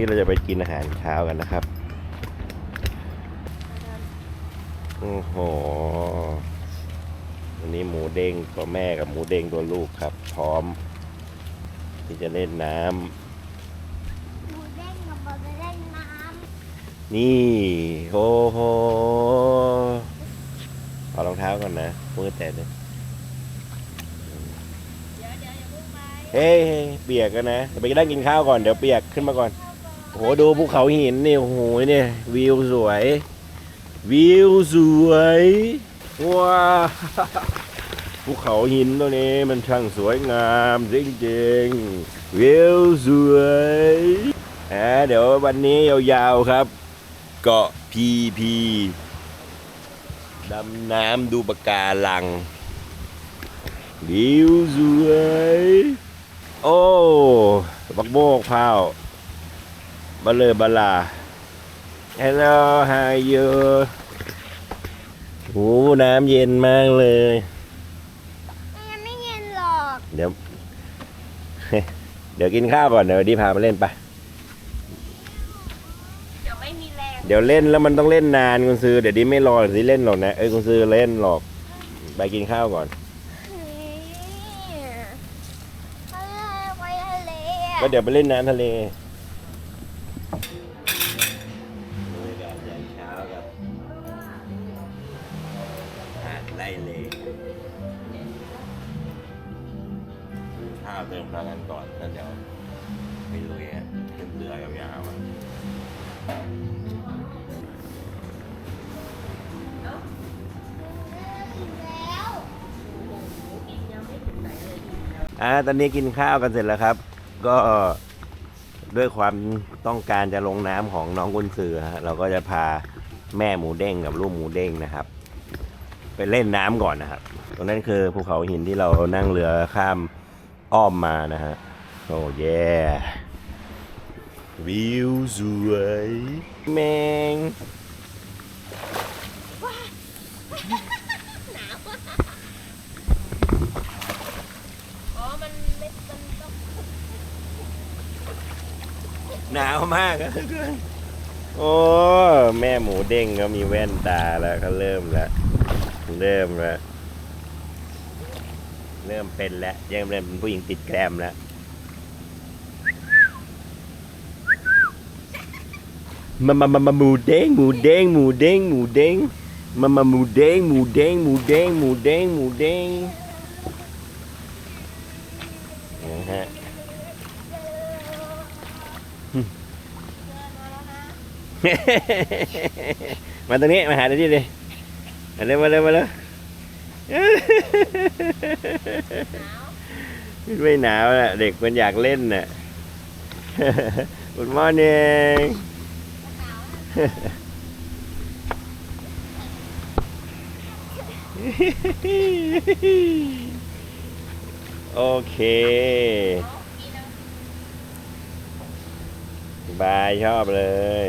นี่เราจะไปกินอาหารเช้ากันนะครับ โอ้โห วันนี้หมูเด้งตัวแม่กับหมูเด้งตัวลูกครับ พร้อม ที่จะเล่นน้ำหมูเด้งกับบอลเล่นน้นี่โอ้โหเอารองเท้าก่อนนะมือแตะเลยำเดี๋ยวเดี๋ยวอย่าเพิ่งไป เฮ้ยเปียกกันนะเดี๋ยวไปนั่งกินข้าวก่อนเดี๋ยวเปียกขึ้นมาก่อน โอ้โหดูภูเขาหินนี่โอ้โหเนี่ยวิวสวย วิวสวยว้าภูเขาหินตัวนี้มันช่างสวยงามจริงๆวิวสวยอ่าเดี๋ยววันนี้ยาวๆครับ เกาะพีพีดำน้ำดูปะการังวิวสวย โอ้บักโบกพาว บะเลยบะลา Hello how are you โอ้น้ำเย็นมากเลยมันยังไม่เย็นหรอกเดี๋ยว เดี๋ยวกินข้าวก่อนเดี๋ยวดีพามาเล่นไป เดี๋ยวไม่มีแรงเดี๋ยวเล่นแล้วมันต้องเล่นนานคุณซื้อเดี๋ยวดีไม่รอสิเล่นหรอกนะเอ้ยคุณซื้อเล่นหรอก ไปกินข้าวก่อน เฮ้ยเขาเรียกไปทะเลอะก็เดี๋ยวไปเล่นน้ำทะเล หาดไล่เลข้าวเติมพลังงานก่อนแล้วเดี๋ยวไปลุยอะขึ้นเรือยาวๆอะแล้วอ่าตอนนี้กินข้าวกันเสร็จแล้วครับ ก็ด้วยความต้องการจะลงน้ำของน้องกุนซือฮะเราก็จะพาแม่หมูเด้งกับลูกหมูเด้งนะครับ ไปเล่นน้ำก่อนนะครับ ตรงนั้นคือภูเขาหินที่เรานั่งเรือข้ามอ้อมมานะฮะ โอ้เย่วิวสวยแมงอ๋อมันไม่มันต้องหนาวมากอะโอ้ แม่หมูเด้งก็มีแว่นตาแล้วก็เริ่มแล้ว เริ่มแล้วเริ่มเป็นแล้วยังเริ่มเป็นผู้หญิงติดแกรมแล้วมามามามาหมูเด้งหมูเด้งหมูเด้งหมูเด้งมามาหมูเด้งหมูเด้งหมูเด้งหมูเด้งหมูเด้งนะฮะมาตรงนี้มาหาตรงนี้เลย มาเร็วมาเร็วมาเร็วไม่หนาวน่ะเด็กมันอยากเล่นน่ะ Good morning โอเคบายชอบเลย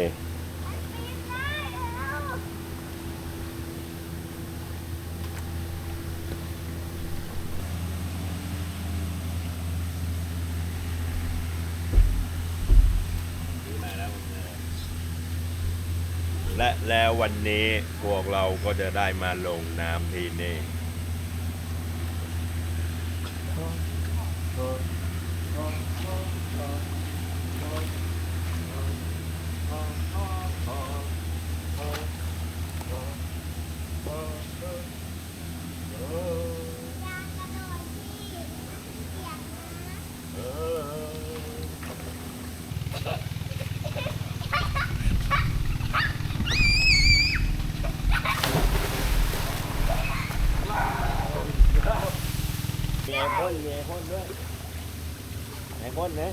และแล้ววันนี้พวกเราก็จะได้มาลงน้ำที่นี่ อพ่นมีไอพ่นด้วยไอพ่นนะ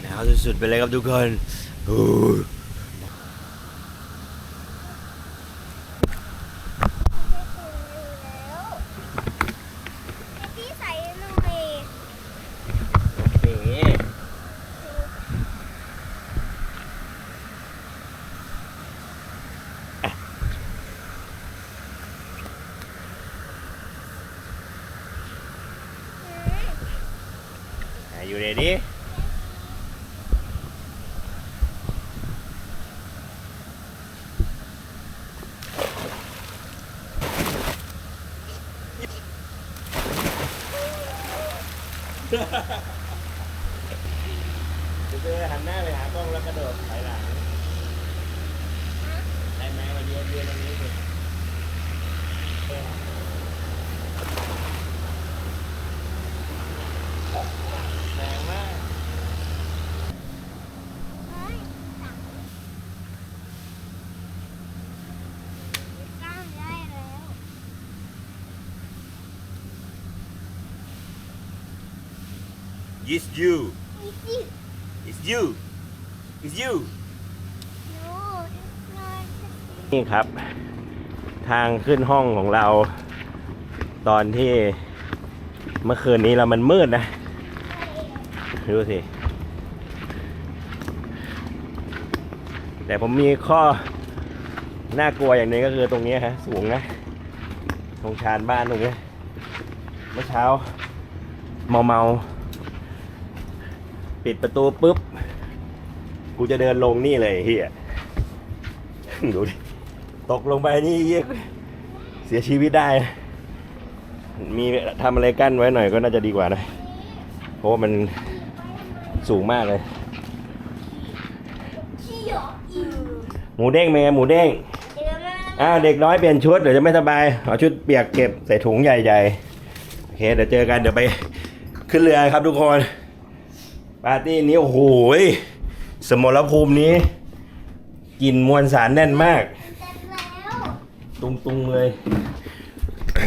หนาวสุดๆไปเลยครับทุกคนโอ้ย พี่ใส่หน่อย โอเค อยู่เดี๋ยวนี้เจอหันหน้าไปหากล้องแล้วกระโดดถอยหลังได้ไหมมาเยือนเยือนตรงนี้สิแรงมาก เฮ้ยสั่งก้าวได้แล้ว It's you นี่สิ It's you It's you ดูนอนนี่ครับ ทางขึ้นห้องของเรา ตอนที่เมื่อคืนนี้เรามันมืดนะ ดูสิ แต่ผมมีข้อ น่ากลัวอย่างหนึงก็คือตรงนี้ฮะ สูงนะ ตรงชานบ้านตรงนี้เมื่อเช้า เมาเมาๆ ปิดประตูปุ๊บ กูจะเดินลงนี่เลยเฮียดูดิตกลงไปนี่เหี้ยเสียชีวิตได้นะมีทำอะไรกั้นไว้หน่อยก็น่าจะดีกว่านะเพราะว่ามันสูงมากเลยขี้หยอกอีกหมูเด้งเป็นไงหมูเด้งเดี๋ยวมาอ้าวเด็กน้อยเปลี่ยนชุดเดี๋ยวจะไม่สบายเอาชุดเปียกเก็บใส่ถุงใหญ่ๆโอเคเดี๋ยวเจอกันเดี๋ยวไปขึ้นเรือครับทุกคน ปาร์ตี้นี้โอ้โหยสมรภูมินี้กลิ่นมวลสารแน่นมากเสร็จแล้วตุงๆเลยเ